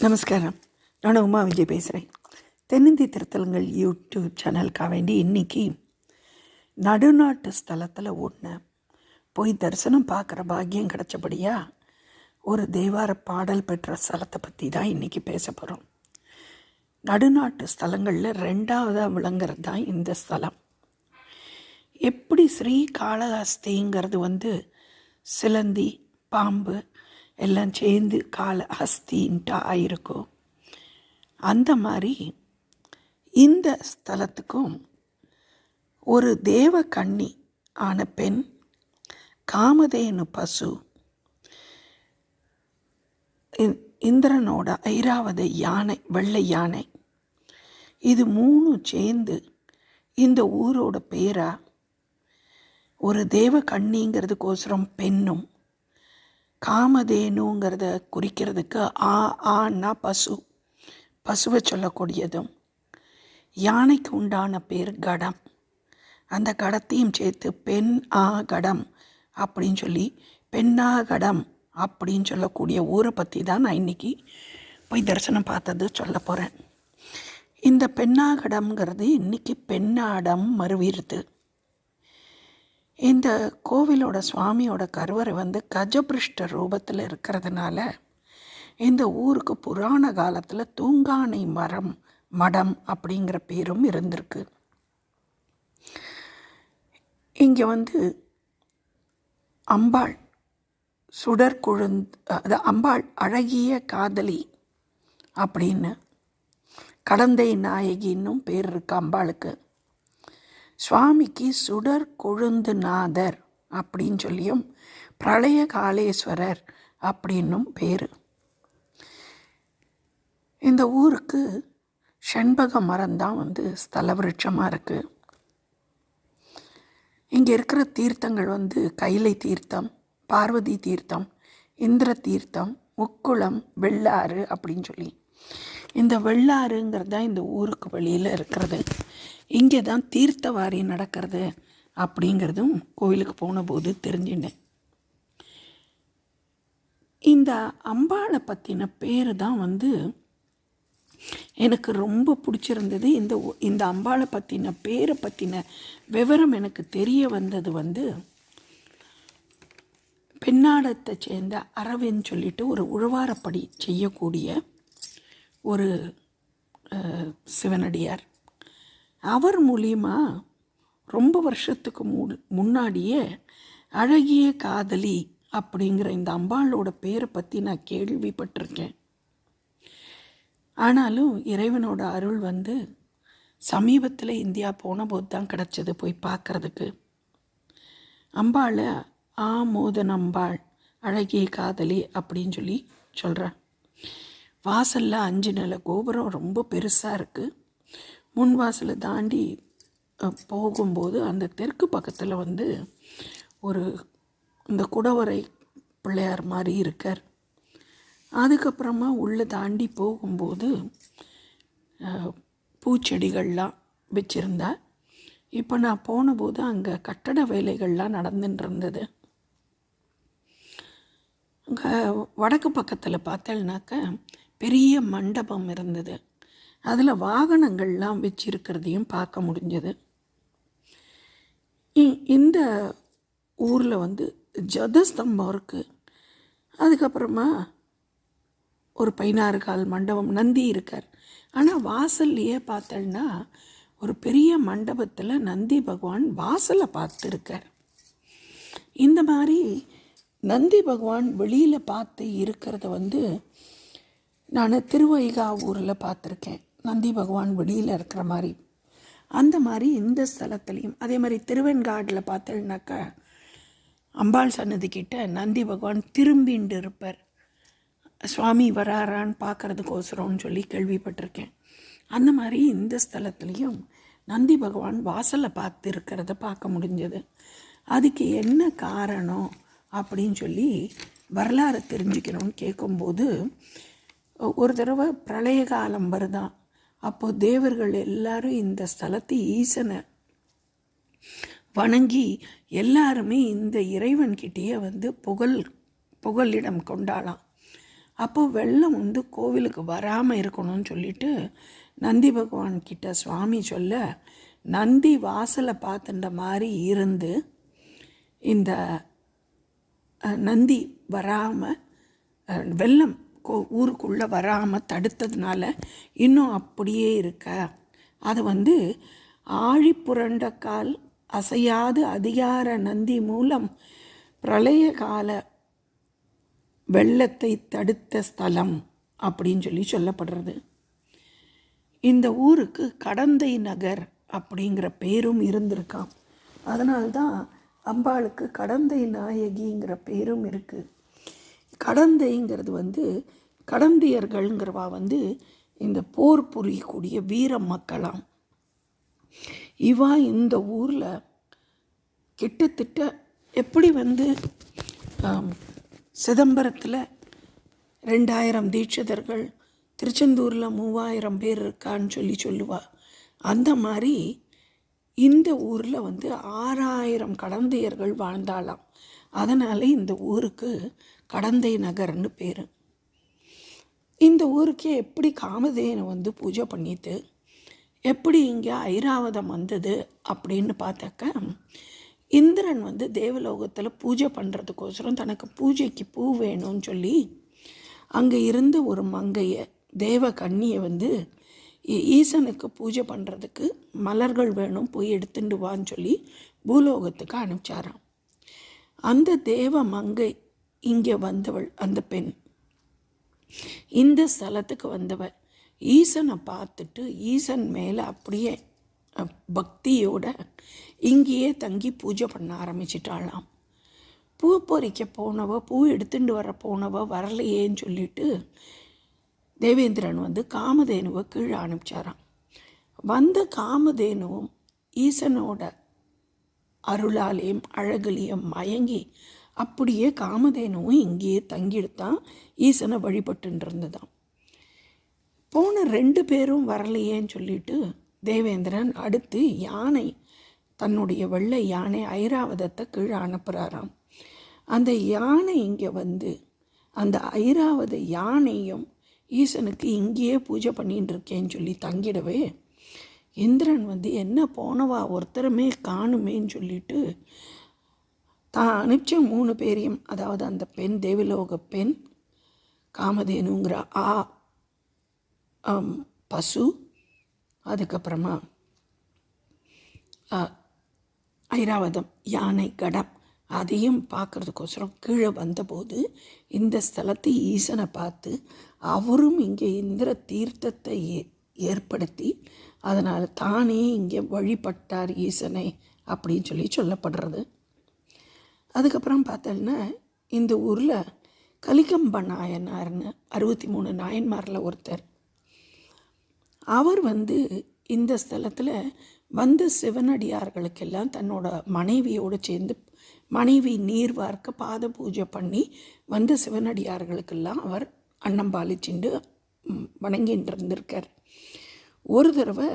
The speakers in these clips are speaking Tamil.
நமஸ்காரம். நான் உமா விஜய் பேசுகிறேன் தென்னிந்திய திருத்தலங்கள் யூடியூப் சேனலுக்காக வேண்டி இன்றைக்கி நடுநாட்டு ஸ்தலத்தில் ஒன்று போய் தரிசனம் பார்க்குற பாக்கியம் கிடச்சபடியா ஒரு தேவார பாடல் பெற்ற ஸ்தலத்தை பற்றி தான் இன்றைக்கி பேச போகிறோம் நடுநாட்டு ஸ்தலங்களில் ரெண்டாவதாக விளங்குறது தான் இந்த ஸ்தலம். எப்படி ஸ்ரீ காளஹஸ்திங்கிறது வந்து சிலந்தி பாம்பு எல்லாம் சேர்ந்து கால ஹஸ்தின்ட்டு ஆயிருக்கும். அந்த மாதிரி இந்த ஸ்தலத்துக்கும் ஒரு தேவ கண்ணி ஆன பெண் காமதேனு பசு இந்திரனோட ஐராவத யானை வெள்ளை யானை இது மூணும் சேர்ந்து இந்த ஊரோட பேரா ஒரு தேவ கண்ணிங்கிறதுக்கோசரம் பெண்ணும். காமதேனுங்கிறத குறிக்கிறதுக்கு ஆ ஆன்னா பசு. பசுவை சொல்லக்கூடியதும் யானைக்கு உண்டான பேர் கடம். அந்த கடத்தையும் சேர்த்து பெண் ஆ கடம் அப்படின்னு சொல்லி பெண்ணா கடம் அப்படின்னு சொல்லக்கூடிய ஊரை பற்றி தான் நான் இன்றைக்கி போய் தரிசனம் பார்த்தது சொல்ல போகிறேன் இந்த பெண்ணாகடம்ங்கிறது இன்றைக்கி பெண்ணாடம் மறுவிருது இந்த கோவிலோட சுவாமியோட கருவறை வந்து கஜபிருஷ்ட ரூபத்தில் இருக்கிறதுனால இந்த ஊருக்கு புராண காலத்தில் தூங்கானை மரம் மடம் அப்படிங்கிற பேரும் இருந்திருக்கு. இங்கே வந்து அம்பாள் சுடர் அது அம்பாள் அழகிய காதலி அப்படின்னு கடந்தை நாயகின்னும் பேர் இருக்கு அம்பாளுக்கு. சுவாமிக்கு சுடர் கொழுந்து நாதர் அப்படின்னு சொல்லியும் பிரளய காளேஸ்வரர் அப்படின்னும் பேர். இந்த ஊருக்கு செண்பக மரம் தான் வந்து ஸ்தல விருட்சமாக இருக்குது இங்கே இருக்கிற தீர்த்தங்கள் வந்து கைலை தீர்த்தம் பார்வதி தீர்த்தம் இந்திர தீர்த்தம் முக்குளம் வெள்ளாறு அப்படின்னு சொல்லி. இந்த வெள்ளாறுங்கிறது தான் இந்த ஊருக்கு வெளியில் இருக்கிறது. இங்கே தான் தீர்த்தவாரி நடக்கிறது அப்படிங்கிறதும் கோயிலுக்கு போன போது தெரிஞ்சுட்டேன். இந்த அம்பாளை பற்றின பேர் தான் வந்து எனக்கு ரொம்ப பிடிச்சிருந்தது. இந்த இந்த அம்பாளை பற்றின பேரை பற்றின விவரம் எனக்கு தெரிய வந்தது வந்து பெண்ணாடத்தை சேர்ந்த அரவின்னு சொல்லிட்டு ஒரு உழவாரப்படி செய்யக்கூடிய ஒரு சிவனடியார். அவர் மூலியமா ரொம்ப வருஷத்துக்கு மு முன்னாடியே அழகிய காதலி அப்படிங்கிற இந்த அம்பாளோட பேரை பற்றி நான் கேள்விப்பட்டிருக்கேன். ஆனாலும் இறைவனோட அருள் வந்து சமீபத்தில் இந்தியா போன போது தான் கிடச்சது போய் பார்க்கறதுக்கு. அம்பாளை ஆமோதன் அம்பாள் அழகிய காதலி அப்படின்னு சொல்லி சொல்கிறேன் வாசலில் அஞ்சு நில கோபுரம் ரொம்ப பெருசாக இருக்குது முன் வாசலை தாண்டி போகும்போது அந்த தெற்கு பக்கத்தில் வந்து ஒரு இந்த குடவரை பிள்ளையார் மாதிரி இருக்கார். அதுக்கப்புறமா உள்ளே தாண்டி போகும்போது பூச்செடிகள்லாம் வச்சுருந்தா. இப்போ நான் போனபோது அங்கே கட்டட வேலைகள்லாம் நடந்துட்டு இருந்தது அங்கே வடக்கு பக்கத்தில் பார்த்தேன்னாக்க பெரிய மண்டபம் இருந்தது. அதில் வாகனங்கள்லாம் வச்சிருக்கிறதையும் பார்க்க முடிஞ்சது. இ- இந்த ஊரில் வந்து ஜதஸ்தம்பம் இருக்குது அதுக்கப்புறமா ஒரு பதினாறு கால் மண்டபம் நந்தி இருக்கார். ஆனால் வாசல்லையே பார்த்தோன்னா ஒரு பெரிய மண்டபத்தில் நந்தி பகவான் வாசலை பார்த்துருக்கார். இந்த மாதிரி நந்தி பகவான் வெளியில் பார்த்து இருக்கிறத வந்து நான் திருவைகா ஊரில் பார்த்துருக்கேன். நந்தி பகவான் வெளியில் இருக்கிற மாதிரி. அந்த மாதிரி இந்த ஸ்தலத்துலேயும் அதே மாதிரி திருவெண்காடில் பார்த்தேன்னாக்கா அம்பாள் சன்னதிக்கிட்ட நந்தி பகவான் திரும்பிண்டு இருப்பார். சுவாமி வராரான்னு பார்க்கறதுக்கோசரம்னு சொல்லி கேள்விப்பட்டிருக்கேன். அந்த மாதிரி இந்த ஸ்தலத்துலேயும் நந்தி பகவான் வாசலை பார்த்து இருக்கிறத பார்க்க முடிஞ்சது. அதுக்கு என்ன காரணம் அப்படின்னு சொல்லி வரலாறு தெரிஞ்சுக்கணும்னு கேட்கும்போது ஒரு தடவை பிரளய காலம் வருதான் அப்போது தேவர்கள் எல்லாரும் இந்த ஸ்தலத்தை ஈசனை வணங்கி எல்லாருமே இந்த இறைவன்கிட்டேயே வந்து புகழ் புகலிடம் கொண்டாலாம் அப்போது வெள்ளம் வந்து கோவிலுக்கு வராமல் இருக்கணும்னு சொல்லிட்டு நந்தி பகவான் கிட்ட சுவாமி சொல்ல நந்தி வாசலை பார்த்துட்ட மாதிரி இருந்து இந்த நந்தி வராமல் வெள்ளம் ஊருக்குள்ளே வராமல் தடுத்ததுனால இன்னும் அப்படியே இருக்க? அது வந்து ஆழி புரண்ட கால் அசையாது அதிகார நந்தி மூலம் பிரளய கால வெள்ளத்தை தடுத்த ஸ்தலம் அப்படின்னு சொல்லி சொல்லப்படுறது. இந்த ஊருக்கு கடந்தை நகர் அப்படிங்கிற பேரும் இருந்திருக்காம். அதனால்தான் அம்பாளுக்கு கடந்தை நாயகிங்கிற பேரும் இருக்குது கடந்தைங்கிறது வந்து கடந்தையர்கள்ங்கிறவா வந்து இந்த போர் புரியக்கூடிய வீர மக்களாம். இவா இந்த ஊரில் கிட்டத்தட்ட எப்படி வந்து சிதம்பரத்தில் ரெண்டாயிரம் தீட்சிதர்கள் திருச்செந்தூரில் மூவாயிரம் பேர் இருக்கான்னு சொல்லி சொல்லுவா. அந்த மாதிரி இந்த ஊரில் வந்து ஆறாயிரம் கடந்தையர்கள் வாழ்ந்தாலாம் அதனால் இந்த ஊருக்கு கடந்தை நகர்னு பேர். இந்த ஊருக்கே எப்படி காமதேனு வந்து பூஜை பண்ணிட்டு எப்படி இங்கே ஐராவதம் வந்தது அப்படின்னு பார்த்தாக்க இந்திரன் வந்து தேவலோகத்தில் பூஜை பண்ணுறதுக்கோசரம் தனக்கு பூஜைக்கு பூ வேணும்னு சொல்லி அங்கே இருந்த ஒரு மங்கையை தேவ கன்னியை வந்து ஈசனுக்கு பூஜை பண்ணுறதுக்கு மலர்கள் வேணும் போய் எடுத்துட்டு வான்னு சொல்லி பூலோகத்துக்கு அனுப்பிச்சாராம். அந்த தேவ மங்கை இங்கே வந்தவள் அந்த பெண். இந்த ஸ்தலத்துக்கு வந்தவள். ஈசனை பார்த்துட்டு ஈசன் மேலே அப்படியே பக்தியோட இங்கேயே தங்கி பூஜை பண்ண ஆரம்பிச்சிட்டாளாம். பூ பொறிக்க போனவ பூ எடுத்துட்டு வர போனவ வரலையேன்னு சொல்லிட்டு தேவேந்திரன் வந்து காமதேனுவை கீழே அனுப்பிச்சாராம். வந்த காமதேனுவும் ஈசனோட அருளாலேயும் அழகுலையும் மயங்கி அப்படியே காமதேனுவும் இங்கேயே தங்கிடுத்தான் ஈசனை வழிபட்டுன்னு இருந்ததான் போன ரெண்டு பேரும் வரலையேன்னு சொல்லிட்டு தேவேந்திரன் அடுத்து யானை தன்னுடைய வெள்ளை யானை ஐராவதத்தை கீழே அனுப்புகிறாராம் அந்த யானை இங்கே வந்து அந்த ஐராவத யானையும் ஈசனுக்கு இங்கேயே பூஜை பண்ணிட்டு இருக்கேன்னு சொல்லி தங்கிடவே இந்திரன் வந்து என்ன போனவா ஒருத்தருமே காணுமேன்னு சொல்லிட்டு தான் அனுப்பிச்ச மூணு பேரையும் அதாவது அந்த பெண் தேவலோக பெண் காமதேனுங்கிற ஆ பசு அதுக்கப்புறமா ஆ, ஐராவதம் யானை கடம் அதையும் பார்க்கறதுக்கோசரம் கீழே வந்தபோது இந்த ஸ்தலத்தை ஈசனை பார்த்து அவரும் இங்கே இந்திர தீர்த்தத்தை ஏ- ஏற்படுத்தி அதனால் தானே இங்கே வழிபட்டார் ஈசனை அப்படின்னு சொல்லி சொல்லப்படுறது. அதுக்கப்புறம் பார்த்தோன்னா இந்த ஊரில் கலிகம்ப நாயனார்னு அறுபத்தி மூணு நாயன்மாரில் ஒருத்தர். அவர் வந்து இந்த ஸ்தலத்தில் வந்த சிவனடியார்களுக்கெல்லாம் தன்னோட மனைவியோடு சேர்ந்து மனைவி நீர் வார்க்க பாத பூஜை பண்ணி வந்த சிவனடியார்களுக்கெல்லாம் அவர் அன்னம் பாலிச்சுண்டு வணங்கிட்டு இருந்திருக்கார். ஒரு தடவை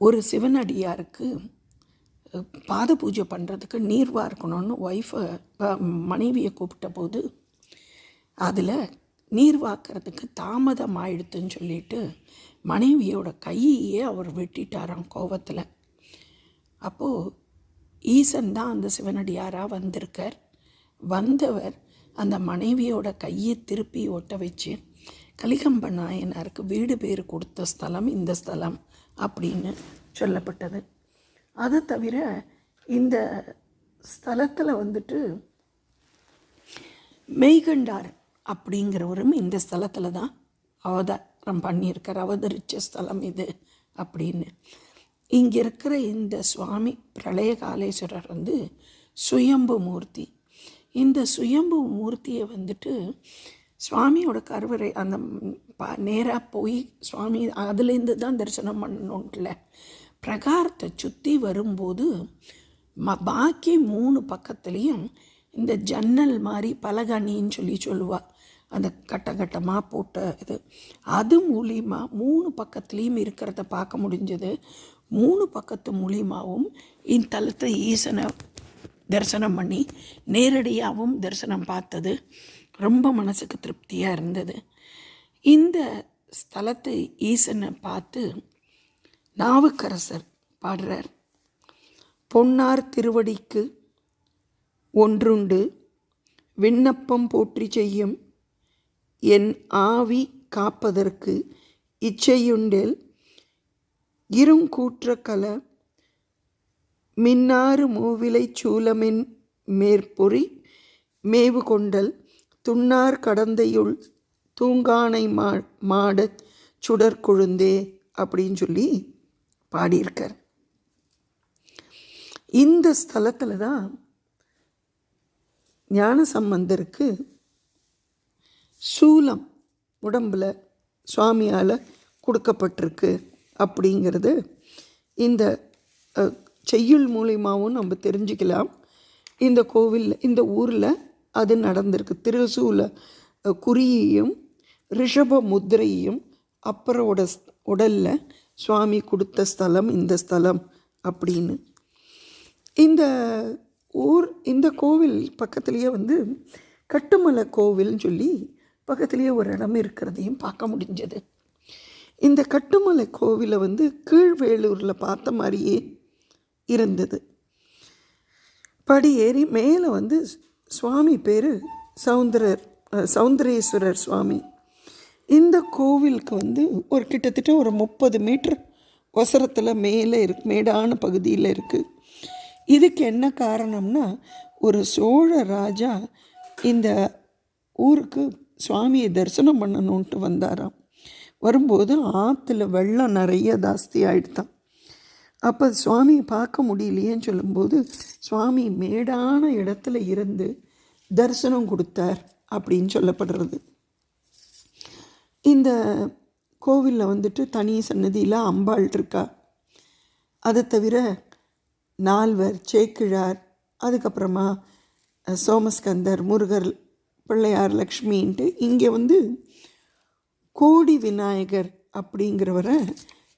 ஒரு சிவனடியாருக்கு பாத பூஜை பண்ணுறதுக்கு நீர்வாக இருக்கணும்னு ஒய்ஃபை மனைவியை கூப்பிட்ட போது அதில் நீர் வார்க்கறதுக்கு தாமதம் ஆயிடுத்துன்னு சொல்லிட்டு மனைவியோட கையையே அவர் வெட்டிட்டாராம் கோவத்தில். அப்போது ஈசன் தான் அந்த சிவனடியாராக வந்திருக்கார். வந்தவர் அந்த மனைவியோட கையை திருப்பி ஒட்ட வச்சு கலிகம்ப நாயனாருக்கு வீடு பேர் கொடுத்த ஸ்தலம் இந்த ஸ்தலம் அப்படின்னு சொல்லப்பட்டது. அது தவிர இந்த ஸ்தலத்தில் வந்துட்டு மெய்கண்டார் அப்படிங்கிறவரும் இந்த ஸ்தலத்தில் தான் அவதாரம் பண்ணியிருக்கார். அவதரித்த ஸ்தலம் இது அப்படின்னு. இங்கே இருக்கிற இந்த சுவாமி பிரளயகாலேஸ்வரர் வந்து சுயம்பு மூர்த்தி. இந்த சுயம்பு மூர்த்தியை வந்துட்டு சுவாமியோட கருவறை அந்த நேராக போய் சுவாமி அதுலேருந்து தான் தரிசனம் பண்ணணும்ல. பிரகாரத்தை சுற்றி வரும்போது ம பாக்கி மூணு பக்கத்துலேயும் இந்த ஜன்னல் மாதிரி பலகணின்னு சொல்லி சொல்லுவாள் அந்த கட்ட கட்டமாக போட்ட இது. அது மூலியமாக மூணு பக்கத்துலேயும் இருக்கிறத பார்க்க முடிஞ்சது. மூணு பக்கத்து மூலியமாகவும் இத்தலத்தை ஈசனை தரிசனம் பண்ணி நேரடியாகவும் தரிசனம் பார்த்தது. ரொம்ப மனசுக்கு திருப்தியாக இருந்தது. இந்த ஸ்தலத்தை ஈசனை பார்த்து நாவுக்கரசர் பாடுறார். பொன்னார் திருவடிக்கு ஒன்றுண்டு விண்ணப்பம் போற்றி செய்யும் என் ஆவி காப்பதற்கு இச்சையுண்டேல் இருங்கூற்ற கல மின்னாறு மூவிலை சூலமின் மேற்பொறி மேவு கொண்டல் துண்ணார் கடந்தையுள் தூங்கானை மா மாடச் சுடர் கொழுந்தே அப்படின்னு சொல்லி பாடியிருக்கார். இந்த ஸ்தலத்தில் தான் ஞான சம்பந்தருக்கு சூலம் உடம்பில் சுவாமியால் கொடுக்கப்பட்டிருக்கு அப்படிங்கிறது இந்த செய்யுள் மூலியமாகவும் நம்ம தெரிஞ்சுக்கலாம். இந்த கோவிலில் இந்த ஊரில் அது நடந்திருக்கு. திருசூல குறியையும் ரிஷப முத்திரையும் அப்பரோட உடலில் சுவாமி கொடுத்த ஸ்தலம் இந்த ஸ்தலம் அப்படின்னு. இந்த ஊர் இந்த கோவில் பக்கத்துலேயே வந்து கட்டுமலை கோவில்னு சொல்லி பக்கத்துலேயே ஒரு இடம் இருக்கிறதையும் பார்க்க முடிஞ்சது. இந்த கட்டுமலை கோவிலை வந்து கீழ்வேலூரில் பார்த்த மாதிரியே இருந்தது. படி ஏறி மேலே வந்து சுவாமி பேர் சௌந்தரர் சௌந்தரேஸ்வரர் சுவாமி. இந்த கோவிலுக்கு வந்து ஒரு கிட்டத்தட்ட ஒரு முப்பது மீட்டர் ஒசரத்தில் மேலே இருக்கு மேடான பகுதியில் இருக்குது இதுக்கு என்ன காரணம்னா ஒரு சோழ ராஜா இந்த ஊருக்கு சுவாமியை தரிசனம் பண்ணணுன்ட்டு வந்தாராம். வரும்போது ஆற்றுல வெள்ளம் நிறைய ஜாஸ்தி ஆயிடுதான் அப்போ சுவாமியை பார்க்க முடியலையேன்னு சொல்லும்போது சுவாமி மேடான இடத்துல இருந்து தரிசனம் கொடுத்தார் அப்படின்னு சொல்லப்படுறது. இந்த கோவிலில் வந்துட்டு தனி சன்னதியில் அம்பாள் இருக்கா. அதை தவிர நால்வர் சேக்கிழார் அதுக்கப்புறமா சோமஸ்கந்தர் முருகர் பிள்ளையார் லக்ஷ்மின்ட்டு இங்கே வந்து கோடி விநாயகர் அப்படிங்கிறவரை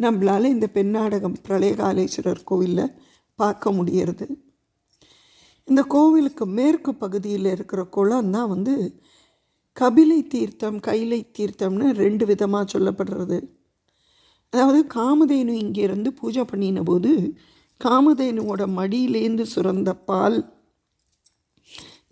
நம்மளால் இந்த பெண்ணாடகம் பிரளயகாலேஸ்வரர் கோவிலில் பார்க்க முடியறது. இந்த கோவிலுக்கு மேற்கு பகுதியில் இருக்கிற குளம் தான் வந்து கபிலை தீர்த்தம் கைலை தீர்த்தம்னு ரெண்டு விதமாக சொல்லப்படுறது. அதாவது காமதேனு இங்கேருந்து பூஜை பண்ணின போது காமதேனுவோட மடியிலேருந்து சுரந்த பால்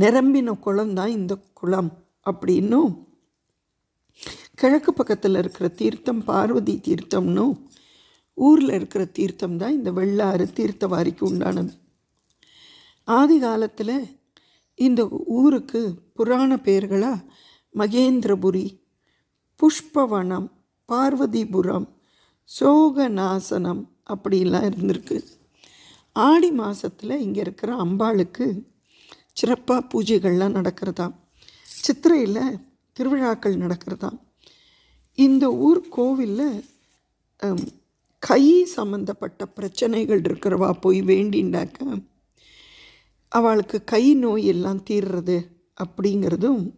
நிரம்பின குளம் தான் இந்த குளம் அப்படின்னும் கிழக்கு பக்கத்தில் இருக்கிற தீர்த்தம் பார்வதி தீர்த்தம்னும் ஊரில் இருக்கிற தீர்த்தம் தான் இந்த வெள்ளாறு தீர்த்தவாரிக்கு உண்டானது. ஆதி காலத்தில் இந்த ஊருக்கு புராண பெயர்களாக மகேந்திரபுரி புஷ்பவனம் பார்வதிபுரம் சோகநாசனம் அப்படிலாம் இருந்திருக்கு. ஆடி மாதத்தில் இங்கே இருக்கிற அம்பாளுக்கு சிறப்பாக பூஜைகள்லாம் நடக்கிறதாம். சித்திரையில் திருவிழாக்கள் நடக்கிறதாம். இந்த ஊர் கோவிலில் கை சம்மந்தப்பட்ட பிரச்சனைகள் இருக்கிறவா போய் வேண்டின்னாக்க அவளுக்கு கை நோய் எல்லாம் தீர்றது அப்படிங்கிறதும்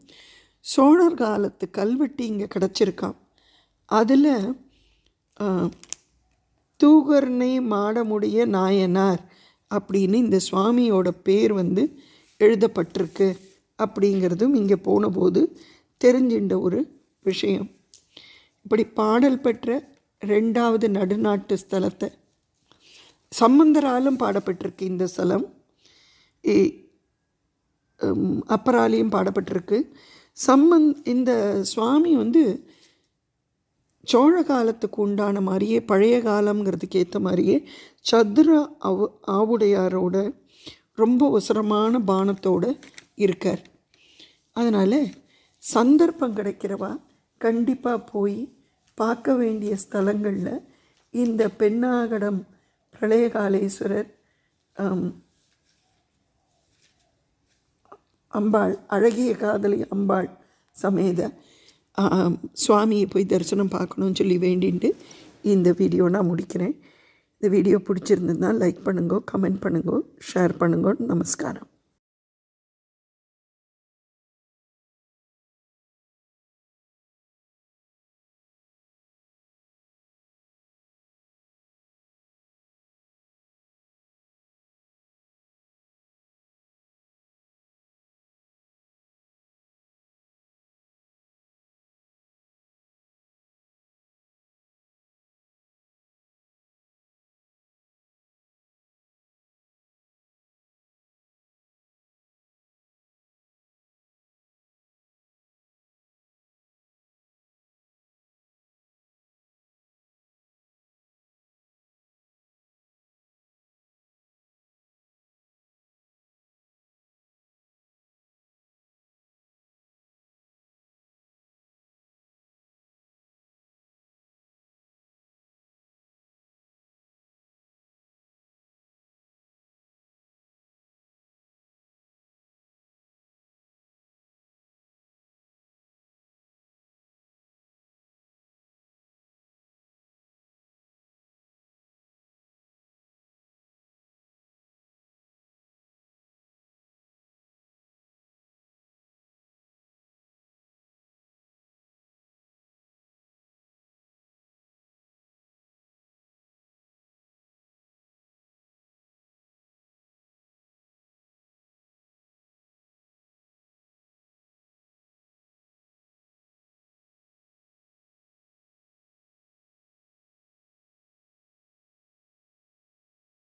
சோழர் காலத்து கல்வெட்டு இங்கே கிடச்சிருக்கான் அதில் தூகர்ணை மாடமுடைய நாயனார் அப்படின்னு இந்த சுவாமியோட பேர் வந்து எழுதப்பட்டிருக்கு அப்படிங்கிறதும் இங்கே போனபோது தெரிஞ்சின்ற ஒரு விஷயம். இப்படி பாடல் பெற்ற ரெண்டாவது நடுநாட்டு ஸ்தலத்தை சம்பந்தராலும் பாடப்பட்டிருக்கு இந்த ஸ்தலம். அப்பராலையும் பாடப்பட்டிருக்கு. சம்மந் இந்த சுவாமி வந்து சோழ காலத்துக்கு உண்டான மாதிரியே பழைய காலங்கிறதுக்கு ஏற்ற மாதிரியே சதுர ஆவு ஆவுடையாரோட ரொம்ப உசரமான பானத்தோடு இருக்கார். அதனால் சந்தர்ப்பம் கிடைக்கிறவா கண்டிப்பாக போய் பார்க்க வேண்டிய ஸ்தலங்களில் இந்த பெண்ணாகடம் பிரளயகாலேஸ்வரர் அம்பாள் அழகிய காதலி அம்பாள் சமேத சுவாமியை போய் தரிசனம் பார்க்கணும்னு சொல்லி வேண்டிட்டு இந்த வீடியோ நான் முடிக்கிறேன். இந்த வீடியோ பிடிச்சிருந்ததுன்னா லைக் பண்ணுங்க கமெண்ட் பண்ணுங்க ஷேர் பண்ணுங்க நமஸ்காரம்.